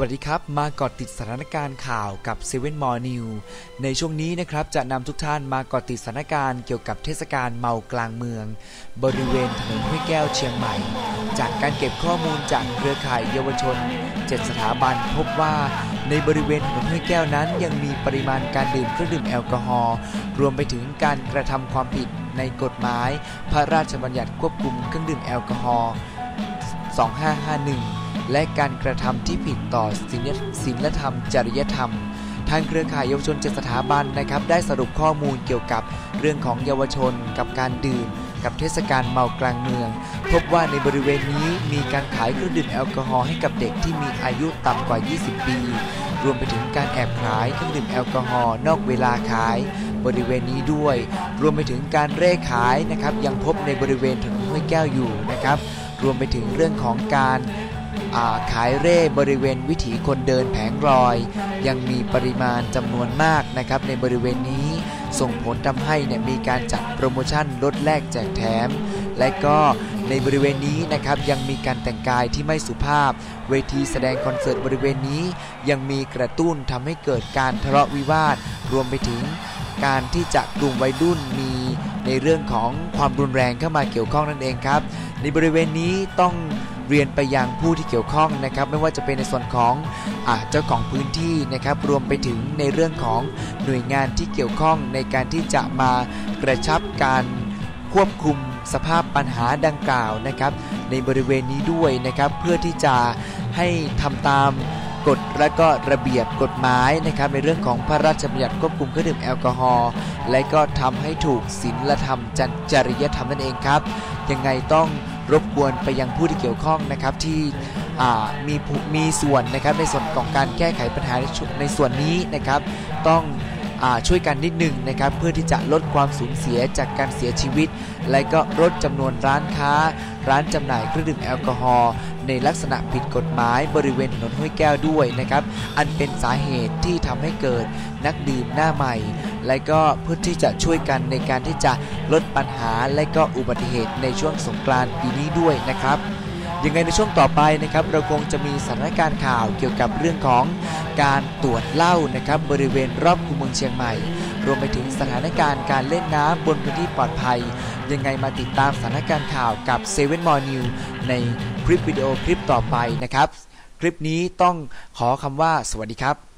วัสดีครับ มาเกาะติดสถานการณ์ข่าวกับ7 m o r n e w ในช่วงนี้นะครับจะนำทุกท่านมาเกาะติดสถานการณ์เกี่ยวกับเทศกาลเมากลางเมือง บริเวณถนนห้วยแก้วเชียงใหม่ จากการเก็บข้อมูลจากเครือข่ายเยาวชน 7 สถาบันพบว่าในบริเวณถนนห้วยแก้วนั้น ยังมีปริมาณการดื่มเครื่องดื่มแอลกอฮอล์รวมไปถึงการกระทำความผิดในกฎหมาย พระราชบัญญัติควบคุมเครื่องดื่มแอลกอฮอล์2551 และการกระทำที่ผิดต่อศีลศีลธรรม จริยธรรม ทางเครือข่ายเยาวชนเจ็ดสถาบันนะครับ ได้สรุปข้อมูลเกี่ยวกับเรื่องของเยาวชน กับการดื่ม กับเทศกาลเมากลางเมือง พบว่าในบริเวณนี้มีการขายเครื่องดื่มแอลกอฮอล์ให้กับเด็กที่มีอายุต่ำกว่า 20 ปี รวมไปถึงการแอบขายเครื่องดื่มแอลกอฮอล์นอกเวลาขายบริเวณนี้ด้วย รวมไปถึงการเร่ขายนะครับ ยังพบในบริเวณถนนห้วยแก้วอยู่นะครับ รวมไปถึงเรื่องของการ ขายเร่บริเวณวิถีคนเดินแผงรอย ยังมีปริมาณจำนวนมากนะครับในบริเวณนี้ส่งผลทำให้เนี่ยมีการจัดโปรโมชั่นลดแลกแจกแถม และก็ในบริเวณนี้นะครับยังมีการแต่งกายที่ไม่สุภาพ เวทีแสดงคอนเสิร์ตบริเวณนี้ ยังมีกระตุ้นทำให้เกิดการทะเลาะวิวาท รวมไปถึงการที่จะกลุ่มวัยรุ่นมี ในเรื่องของความรุนแรงเข้ามาเกี่ยวข้องนั่นเองครับ ในบริเวณนี้ต้องเรียนไปยังผู้ที่เกี่ยวข้องนะครับ ไม่ว่าจะเป็นในส่วนของอเจ้าของพื้นที่นะครับ รวมไปถึงในเรื่องของหน่วยงานที่เกี่ยวข้องในการที่จะมากระชับการควบคุมสภาพปัญหาดังกล่าวนะครับ ในบริเวณนี้ด้วยนะครับ เพื่อที่จะให้ทำตาม กฎและก็ระเบียบกฎหมายนะครับในเรื่องของพระราชบัญญัติควบคุมเครื่องดื่มแอลกอฮอล์และก็ทำให้ถูกศีลธรรมจริยธรรมนั่นเองครับยังไงต้องรบกวนไปยังผู้ที่เกี่ยวข้องนะครับที่มีมีส่วนนะครับในส่วนของการแก้ไขปัญหาในส่วนนี้นะครับ ต้องอช่วยกันนิดหนึ่งนะครับ เพื่อที่จะลดความสูญเสียจากการเสียชีวิต และก็ลดจำนวนร้านค้า ร้านจำหน่ายเครื่องดื่มแอลกอฮอล์ ในลักษณะผิดกฎหมายบริเวณถนนห้วยแก้วด้วยนะครับ อันเป็นสาเหตุที่ทำให้เกิดนักดื่มหน้าใหม่ และก็เพื่อที่จะช่วยกันในการที่จะลดปัญหาและก็อุบัติเหตุในช่วงสงกรานต์ปีนี้ด้วยนะครับยังไงในช่วงต่อไปนะครับเราคงจะมีสถานการณ์ข่าวเกี่ยวกับเรื่องของการตรวจเหล้านะครับบริเวณรอบคูเมืองเชียงใหม่ รวมไปถึง สถานการณ์การเล่นน้ำบนพื้นที่ปลอดภัย ยังไงมาติดตามสถานการณ์ข่าวกับ7 m o r n e w ในคลิปวิดีโอคลิปต่อไปนะครับ คลิปนี้ต้องขอคำว่าสวัสดีครับ